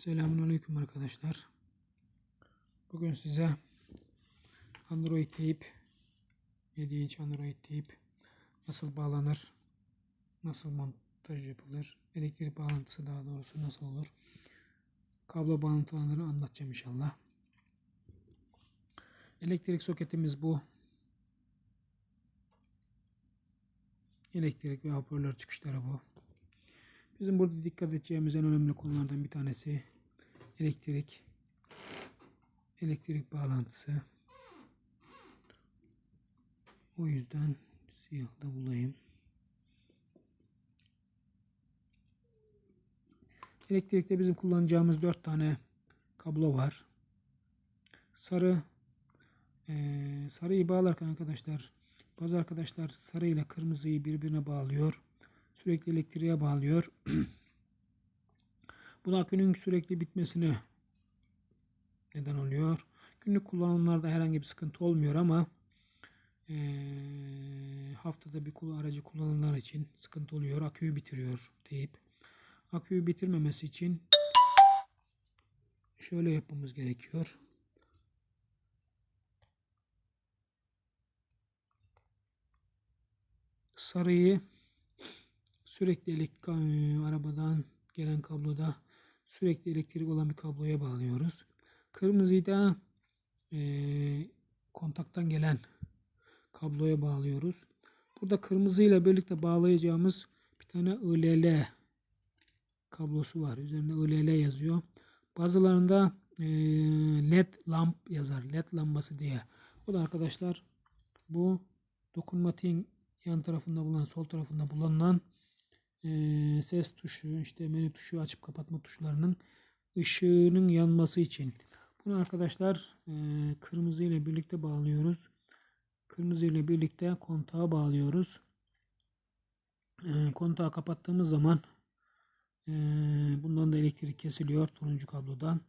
Selamünaleyküm arkadaşlar. Bugün size Android teyip 7 inç Android teyip nasıl bağlanır, nasıl montaj yapılır, elektrik bağlantısı daha doğrusu nasıl olur, kablo bağlantılarını anlatacağım inşallah. Elektrik soketimiz bu. Elektrik ve hoparlör çıkışları bu. Bizim burada dikkat edeceğimiz en önemli konulardan bir tanesi elektrik, elektrik bağlantısı. O yüzden siyah da bulayım. Elektrikte bizim kullanacağımız dört tane kablo var. Sarı eee sarıyı bağlarken arkadaşlar bazı arkadaşlar sarı ile kırmızıyı birbirine bağlıyor. Sürekli elektriğe bağlıyor. Bu da akünün sürekli bitmesine neden oluyor. Günlük kullanımlarda herhangi bir sıkıntı olmuyor ama eee, haftada bir aracı kullananlar için sıkıntı oluyor. Aküyü bitiriyor deyip aküyü bitirmemesi için şöyle yapmamız gerekiyor. Sarıyı sürekli elektrik arabadan gelen kabloda sürekli elektrik olan bir kabloya bağlıyoruz. Kırmızıyı da eee, kontaktan gelen kabloya bağlıyoruz. Burada kırmızı ile birlikte bağlayacağımız bir tane ILL kablosu var. Üzerinde ILL yazıyor. Bazılarında eee, LED lamp yazar. LED lambası diye. O da arkadaşlar bu dokunmatiğin yan tarafında bulunan, sol tarafında bulunan ses tuşu, işte menü tuşu, açıp kapatma tuşlarının ışığının yanması için. Bunu arkadaşlar eee, kırmızı ile birlikte bağlıyoruz. Kırmızı ile birlikte kontağa bağlıyoruz. Eee, kontağı kapattığımız zaman eee, bundan da elektrik kesiliyor turuncu kablodan.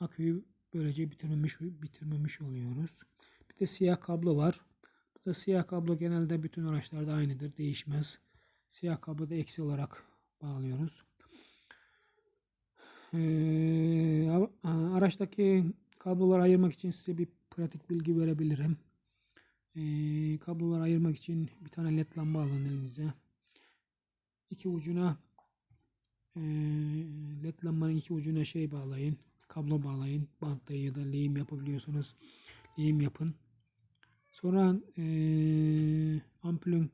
Aküyü böylece bitirmemiş bitirmemiş oluyoruz. Bir de siyah kablo var. Bu da siyah kablo genelde bütün araçlarda aynıdır. Değişmez. Siyah kablo da eksi olarak bağlıyoruz. Ee, araçtaki kabloları ayırmak için size bir pratik bilgi verebilirim. Ee, kabloları ayırmak için bir tane led lamba alın elinize. İki ucuna ee, led lambanın iki ucuna şey bağlayın. Kablo bağlayın. Bantla ya da lehim yapabiliyorsanız lehim yapın. Sonra eee ampulün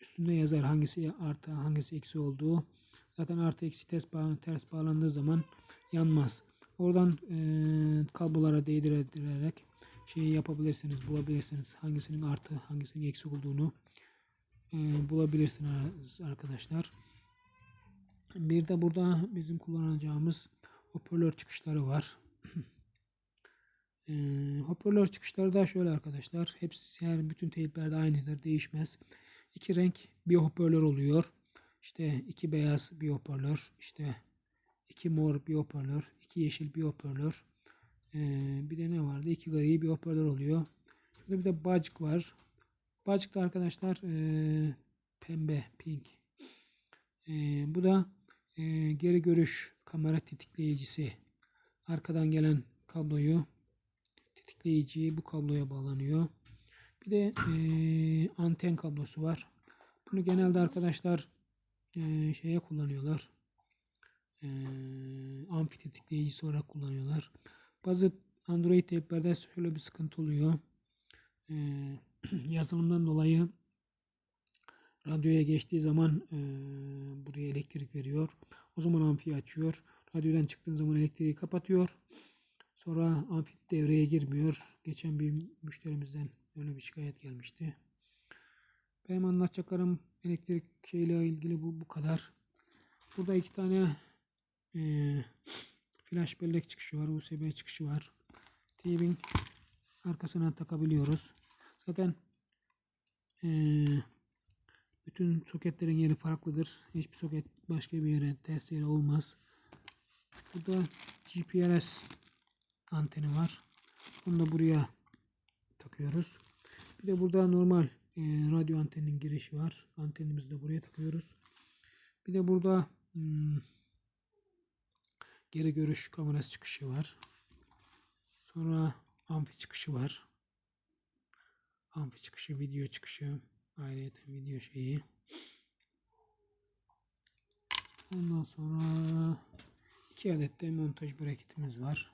üstünde yazar hangisi artı hangisi eksi olduğu. Zaten artı eksi ters, bağ, ters bağlandığı zaman yanmaz. Oradan eee, kablolara değdirerek şeyi yapabilirsiniz, bulabilirsiniz. Hangisinin artı, hangisinin eksi olduğunu eee, bulabilirsiniz arkadaşlar. Bir de burada bizim kullanacağımız hoparlör çıkışları var. Ee, hoparlör çıkışları da şöyle arkadaşlar. Hepsi her bütün teyiplerde aynıdır. Değişmez. İki renk bir hoparlör oluyor. İşte iki beyaz bir hoparlör. İşte iki mor bir hoparlör. iki yeşil bir hoparlör. Ee, bir de ne vardı? İki gri bir hoparlör oluyor. Şurada bir de bacık var. Bacık da arkadaşlar ee, pembe, pink. Ee, bu da ee, geri görüş kamera tetikleyicisi. Arkadan gelen kabloyu tetikleyici bu kabloya bağlanıyor. Bir de eee, anten kablosu var. Bunu genelde arkadaşlar eee, şeye kullanıyorlar. Eee amfi tetikleyicisi olarak kullanıyorlar. Bazı Android teyplerde şöyle bir sıkıntı oluyor. Eee, yazılımdan dolayı radyoya geçtiği zaman eee, buraya elektrik veriyor. O zaman amfi açıyor. Radyodan çıktığın zaman elektriği kapatıyor. Sonra amfi devreye girmiyor. Geçen bir müşterimizden öyle bir şikayet gelmişti. Benim anlatacaklarım elektrik şeyle ilgili bu, bu kadar. Burada iki tane eee, flash bellek çıkışı var. USB çıkışı var. TV'nin arkasına takabiliyoruz. Zaten eee, bütün soketlerin yeri farklıdır. Hiçbir soket başka bir yere ters yere olmaz. Burada GPRS anteni var. Bunu da buraya takıyoruz. Bir de burada normal e, radyo anteninin girişi var. Antenimizi de buraya takıyoruz. Bir de burada hmm, geri görüş kamerası çıkışı var. Sonra amfi çıkışı var. Amfi çıkışı, video çıkışı, ayrıca video şeyi. Ondan sonra iki adet de montaj braketimiz var.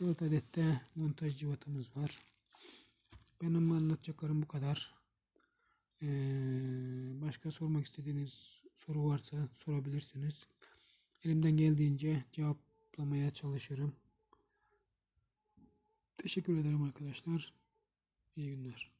4 adet de montaj cıvatamız var. Benim anlatacaklarım bu kadar. Ee, başka sormak istediğiniz soru varsa sorabilirsiniz. Elimden geldiğince cevaplamaya çalışırım. Teşekkür ederim arkadaşlar. İyi günler.